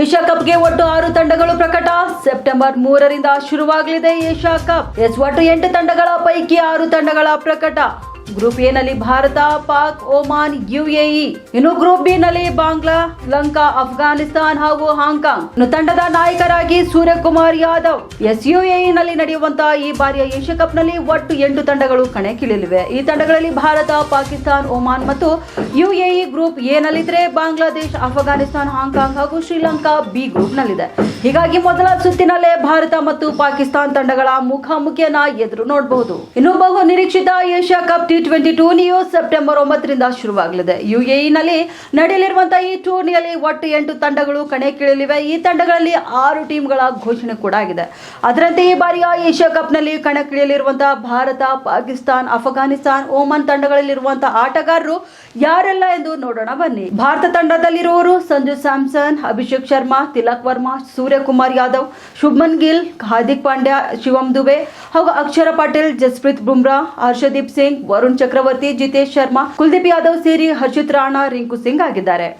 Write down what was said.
Asia ಕಪ್ಗೆ ಒಟ್ಟು ಆರು ತಂಡಗಳು ಪ್ರಕಟ. ಸೆಪ್ಟೆಂಬರ್ ಮೂರರಿಂದ ಶುರುವಾಗಲಿದೆ ಏಷ್ಯಾ ಕಪ್. ಎಸ್ ಒಟ್ಟು ಎಂಟು ತಂಡಗಳ ಪೈಕಿ ಆರು ತಂಡಗಳ ಪ್ರಕಟ. ಗ್ರೂಪ್ ಎ ನಲ್ಲಿ ಭಾರತ, ಪಾಕ್, ಒಮಾನ್ ಯುಎಇ ಇನ್ನು ಗ್ರೂಪ್ ಬಿ ನಲ್ಲಿ ಬಾಂಗ್ಲಾ, ಲಂಕಾ, ಅಫ್ಘಾನಿಸ್ತಾನ್ ಹಾಗೂ ಹಾಂಗ್ಕಾಂಗ್. ಇನ್ನು ತಂಡದ ನಾಯಕರಾಗಿ ಸೂರ್ಯಕುಮಾರ್ ಯಾದವ್. ಎಸ್ ಯುಎಇ ನಲ್ಲಿ ನಡೆಯುವಂತಹ ಈ ಬಾರಿಯ ಏಷ್ಯಾ ಕಪ್ನಲ್ಲಿ ಒಟ್ಟು ಎಂಟು ತಂಡಗಳು ಕಣಕ್ಕಿಳಿಯಲಿವೆ. ಈ ತಂಡಗಳಲ್ಲಿ ಭಾರತ, ಪಾಕಿಸ್ತಾನ್, ಒಮಾನ್ ಮತ್ತು ಯುಎಇ ಗ್ರೂಪ್ ಎ ನಲ್ಲಿದ್ರೆ ಬಾಂಗ್ಲಾದೇಶ್, ಅಫ್ಘಾನಿಸ್ತಾನ್, ಹಾಂಗ್ಕಾಂಗ್ ಹಾಗೂ ಶ್ರೀಲಂಕಾ ಬಿ ಗ್ರೂಪ್ ನಲ್ಲಿದೆ. ಹೀಗಾಗಿ ಮೊದಲ ಸುತ್ತಿನಲ್ಲೇ ಭಾರತ ಮತ್ತು ಪಾಕಿಸ್ತಾನ್ ತಂಡಗಳ ಮುಖಾಮುಖಿಯನ್ನ ಎದುರು ನೋಡಬಹುದು. ಇನ್ನು ಬಹು ನಿರೀಕ್ಷಿತ ಏಷ್ಯಾ ಕಪ್ ಟಿ ಟ್ವೆಂಟಿ ಟೂರ್ನಿಯು ಸೆಪ್ಟೆಂಬರ್ ಒಂಬತ್ತರಿಂದ ಶುರುವಾಗಲಿದೆ. ಯುಎಇ ನಲ್ಲಿ ನಡೆಯಲಿರುವಂತಹ ಈ ಟೂರ್ನಿಯಲ್ಲಿ ಒಟ್ಟು ಎಂಟು ತಂಡಗಳು ಕಣಕ್ಕಿಳಿಯಲಿವೆ. ಈ ತಂಡಗಳಲ್ಲಿ ಆರು ಟೀಮ್ಗಳ ಘೋಷಣೆ ಕೂಡ ಆಗಿದೆ. ಅದರಂತೆ ಈ ಬಾರಿಯ ಏಷ್ಯಾ ಕಪ್ನಲ್ಲಿ ಕಣಕ್ಕಿಳಿಯಲಿರುವಂತಹ ಭಾರತ, ಪಾಕಿಸ್ತಾನ್, ಅಫ್ಘಾನಿಸ್ತಾನ್ ಓಮನ್ ತಂಡಗಳಲ್ಲಿರುವಂತಹ ಆಟಗಾರರು ಯಾರೆಲ್ಲ ಎಂದು ನೋಡೋಣ ಬನ್ನಿ. ಭಾರತ ತಂಡದಲ್ಲಿರುವವರು ಸಂಜು ಸ್ಯಾಮ್ಸನ್, ಅಭಿಷೇಕ್ ಶರ್ಮಾ, ತಿಲಕ್ ವರ್ಮಾ, ಸೂರ್ಯಕುಮಾರ್ ಯಾದವ್, ಶುಭ್ಮನ್ ಗಿಲ್, ಹಾರ್ದಿಕ್ ಪಾಂಡ್ಯ, ಶಿವಂ ದುಬೆ ಹಾಗೂ ಅಕ್ಷರ ಪಾಟೀಲ್, ಜಸ್ಪ್ರೀತ್ ಬುಮ್ರಾ, ಹರ್ಷದೀಪ್ ಸಿಂಗ್ ವರುಣ್ ಚಕ್ರವರ್ತಿ ಜಿತೇಶ್ ಶರ್ಮಾ ಕುಲ್ದೀಪ್ ಯಾದವ್ ಸೇರಿ ಹರ್ಷಿತ್ ರಾಣಾ ರಿಂಕು ಸಿಂಗ್ ಆಗಿದ್ದಾರೆ.